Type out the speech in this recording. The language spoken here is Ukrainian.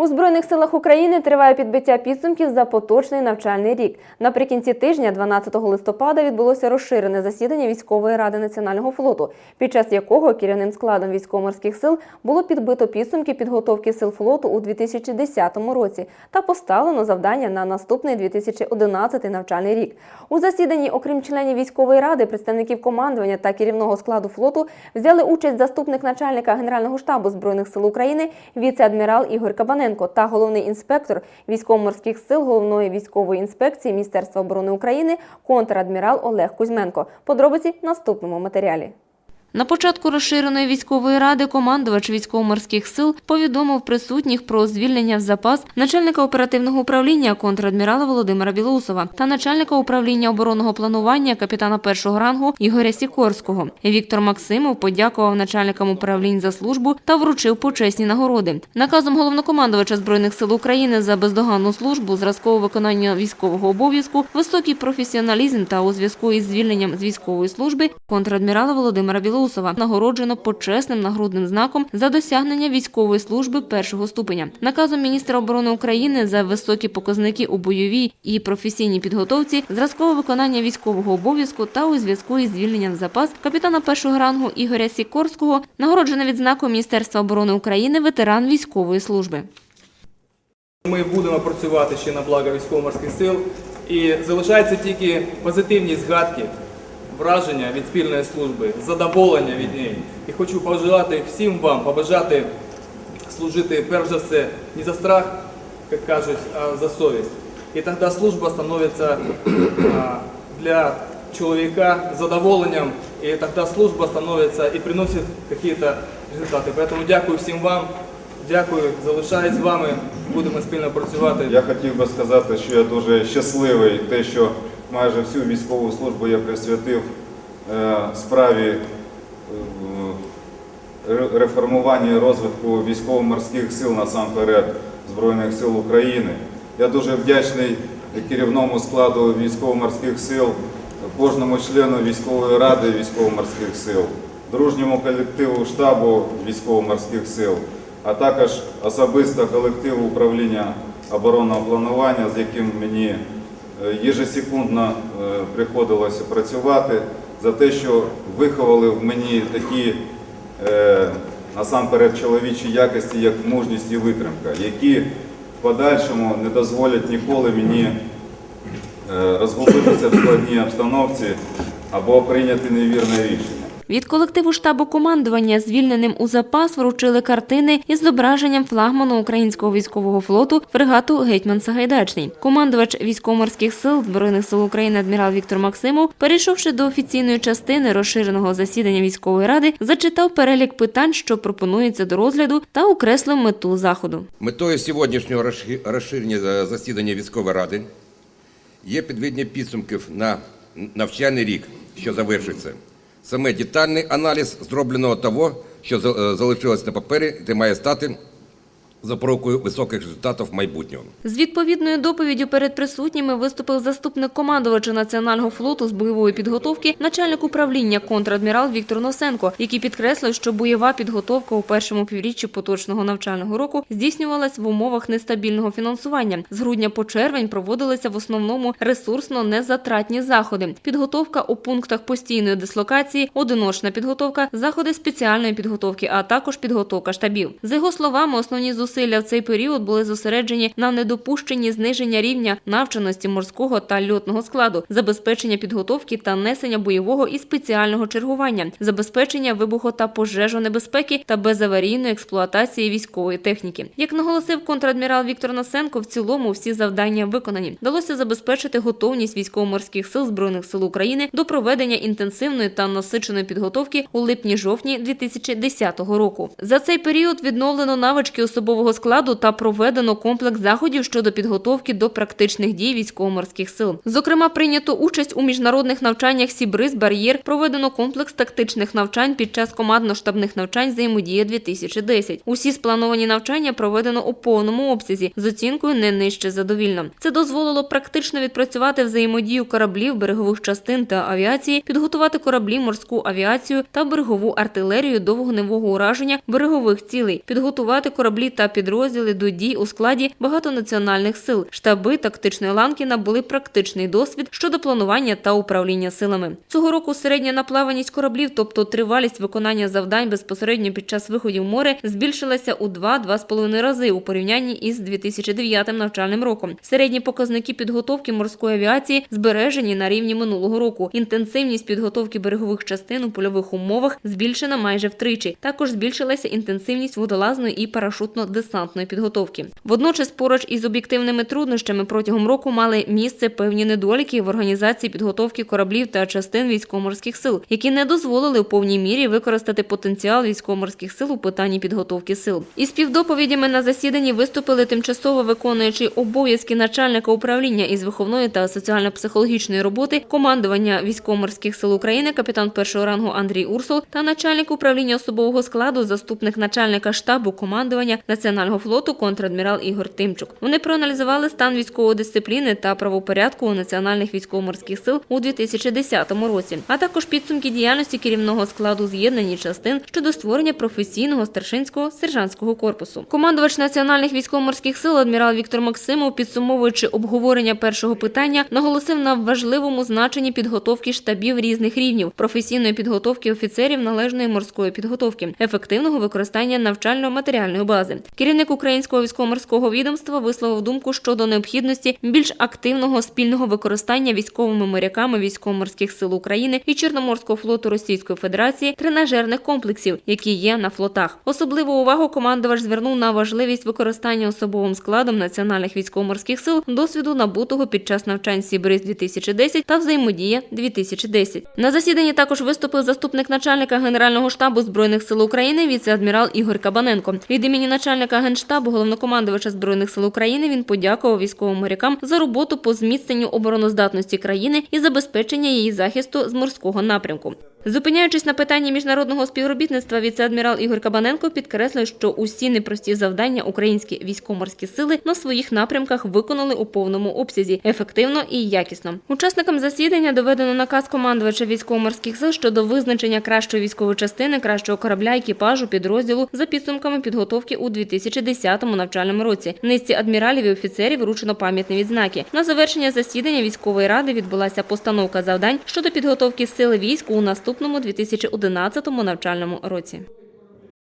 У Збройних силах України триває підбиття підсумків за поточний навчальний рік. Наприкінці тижня, 12 листопада, відбулося розширене засідання військової ради національного флоту, під час якого керівним складом військово-морських сил було підбито підсумки підготовки сил флоту у 2010 році та поставлено завдання на наступний 2011 навчальний рік. У засіданні, окрім членів військової ради, представників командування та керівного складу флоту взяли участь заступник начальника Генерального штабу збройних сил України, віце-адмірал Ігор Кабаненко та головний інспектор військово-морських сил головної військової інспекції Міністерства оборони України контрадмірал Олег Кузьменко. Подробиці в наступному матеріалі. На початку розширеної військової ради командувач військово-морських сил повідомив присутніх про звільнення в запас начальника оперативного управління контрадмірала Володимира Білоусова та начальника управління оборонного планування капітана першого рангу Ігоря Сікорського. Віктор Максимов подякував начальникам управлінь за службу та вручив почесні нагороди. Наказом головнокомандувача збройних сил України за бездоганну службу, зразкове виконання військового обов'язку, високий професіоналізм та у зв'язку із звільненням з військової служби контрадмірала Володимира Білоусова нагороджено почесним нагрудним знаком за досягнення військової служби першого ступеня. Наказом міністра оборони України за високі показники у бойовій і професійній підготовці, зразкове виконання військового обов'язку та у зв'язку із звільненням запас капітана першого рангу Ігоря Сікорського нагороджено відзнакою Міністерства оборони України ветеран військової служби. Ми будемо працювати ще на благо військово-морських сил і залишаються тільки позитивні згадки, враження від спільної служби, задоволення від неї. І хочу побажати всім вам, побажати служити перш за все не за страх, як кажуть, а за совість. І тоді служба становиться для чоловіка задоволенням, і тоді служба становиться і приносить якісь результати. Тому дякую всім вам. Дякую, залишаюсь з вами, будемо спільно працювати. Я хотів би сказати, що я дуже щасливий, те, що майже всю військову службу я присвятив е, справі е, реформування і розвитку військово-морських сил насамперед Збройних сил України. Я дуже вдячний керівному складу військово-морських сил, кожному члену військової ради військово-морських сил, дружньому колективу штабу військово-морських сил, а також особисто колективу управління оборонного планування, з яким мені єжесекундно е, приходилося працювати, за те, що виховали в мені такі е, насамперед чоловічі якості, як мужність і витримка, які в подальшому не дозволять ніколи мені е, розгубитися в складній обстановці або прийняти невірне рішення. Від колективу штабу командування, звільненим у запас, вручили картини із зображенням флагману українського військового флоту фрегату Гетьман Сагайдачний. Командувач військово-морських сил збройних сил України адмірал Віктор Максимов, перейшовши до офіційної частини розширеного засідання військової ради, зачитав перелік питань, що пропонуються до розгляду, та окреслив мету заходу. Метою сьогоднішнього розши- розширення е, засідання військової ради є підведення підсумків на навчальний рік, що завершується. Саме детальний аналіз зробленого того, що е, залишилось на папері, де має стати запорукою високих результатів майбутнього. З відповідною доповіддю перед присутніми виступив заступник командувача Національного флоту з бойової підготовки, начальник управління контрадмірал Віктор Носенко, який підкреслив, що бойова підготовка у першому півріччі поточного навчального року здійснювалась в умовах нестабільного фінансування. З грудня по червень проводилися в основному ресурсно незатратні заходи. Підготовка у пунктах постійної дислокації, одиночна підготовка, заходи спеціальної підготовки, а також підготовка штабів. За його словами, основні зусилля в цей період були зосереджені на недопущенні зниження рівня навченості морського та льотного складу, забезпечення підготовки та несення бойового і спеціального чергування, забезпечення вибуху та пожежонебезпеки та безаварійної експлуатації військової техніки. Як наголосив контрадмірал Віктор Носенко, в цілому всі завдання виконані. Вдалося забезпечити готовність військово-морських сил збройних сил України до проведення інтенсивної та насиченої підготовки у липні-жовтні 2010 року. За цей період відновлено навички особового складу та проведено комплекс заходів щодо підготовки до практичних дій військово-морських сил. Зокрема, прийнято участь у міжнародних навчаннях Сібриз Бар'єр, проведено комплекс тактичних навчань під час командно-штабних навчань взаємодія 2010 Усі сплановані навчання проведено у повному обсязі з оцінкою не нижче задовільно. Це дозволило практично відпрацювати взаємодію кораблів, берегових частин та авіації, підготувати кораблі, морську авіацію та берегову артилерію до вогневого ураження берегових цілей, підготувати кораблі та підрозділи до дій у складі багатонаціональних сил. Штаби тактичної ланки набули практичний досвід щодо планування та управління силами. Цього року середня наплаваність кораблів, тобто тривалість виконання завдань безпосередньо під час виходів в море, збільшилася у 2-2,5 рази у порівнянні із 2009 навчальним роком. Середні показники підготовки морської авіації збережені на рівні минулого року. Інтенсивність підготовки берегових частин у польових умовах збільшена майже втричі. Також збільшилася інтенсивність водолазної і парашутно-десантної підготовки. Водночас, поруч із об'єктивними труднощами протягом року мали місце певні недоліки в організації підготовки кораблів та частин військово-морських сил, які не дозволили у повній мірі використати потенціал військово-морських сил у питанні підготовки сил. Із співдоповідями на засіданні виступили тимчасово виконуючий обов'язки начальника управління із виховної та соціально-психологічної роботи командування військово-морських сил України, капітан першого рангу Андрій Урсул та начальник управління особового складу, заступник начальника штабу командування Національного флоту контрадмірал Ігор Тимчук. Вони проаналізували стан військової дисципліни та правопорядку у національних військово-морських сил у 2010 році, а також підсумки діяльності керівного складу з'єднані частин щодо створення професійного старшинського сержантського корпусу. Командувач національних військово-морських сил адмірал Віктор Максимов, підсумовуючи обговорення першого питання, наголосив на важливому значенні підготовки штабів різних рівнів, професійної підготовки офіцерів належної морської підготовки, ефективного використання навчально-матеріальної бази. Керівник українського військово-морського відомства висловив думку щодо необхідності більш активного спільного використання військовими моряками військово-морських сил України і Чорноморського флоту Російської Федерації тренажерних комплексів, які є на флотах. Особливу увагу командувач звернув на важливість використання особовим складом національних військово-морських сил досвіду набутого під час навчань Сібриз 2010 та взаємодія 2010. На засіданні також виступив заступник начальника Генерального штабу збройних сил України віце-адмірал Ігор Кабаненко. Від імені начальника генштабу головнокомандувача збройних сил України він подякував військовим морякам за роботу по зміцненню обороноздатності країни і забезпечення її захисту з морського напрямку. Зупиняючись на питанні міжнародного співробітництва, віце-адмірал Ігор Кабаненко підкреслив, що усі непрості завдання українські військово-морські сили на своїх напрямках виконали у повному обсязі, ефективно і якісно. Учасникам засідання доведено наказ командувача військово-морських сил щодо визначення кращої військової частини, кращого корабля, екіпажу, підрозділу за підсумками підготовки у 2010 навчальному році. Низці адміралів і офіцерів вручено пам'ятні відзнаки. На завершення засідання військової ради відбулася постановка завдань щодо підготовки сили військ у наступному 2011 навчальному році.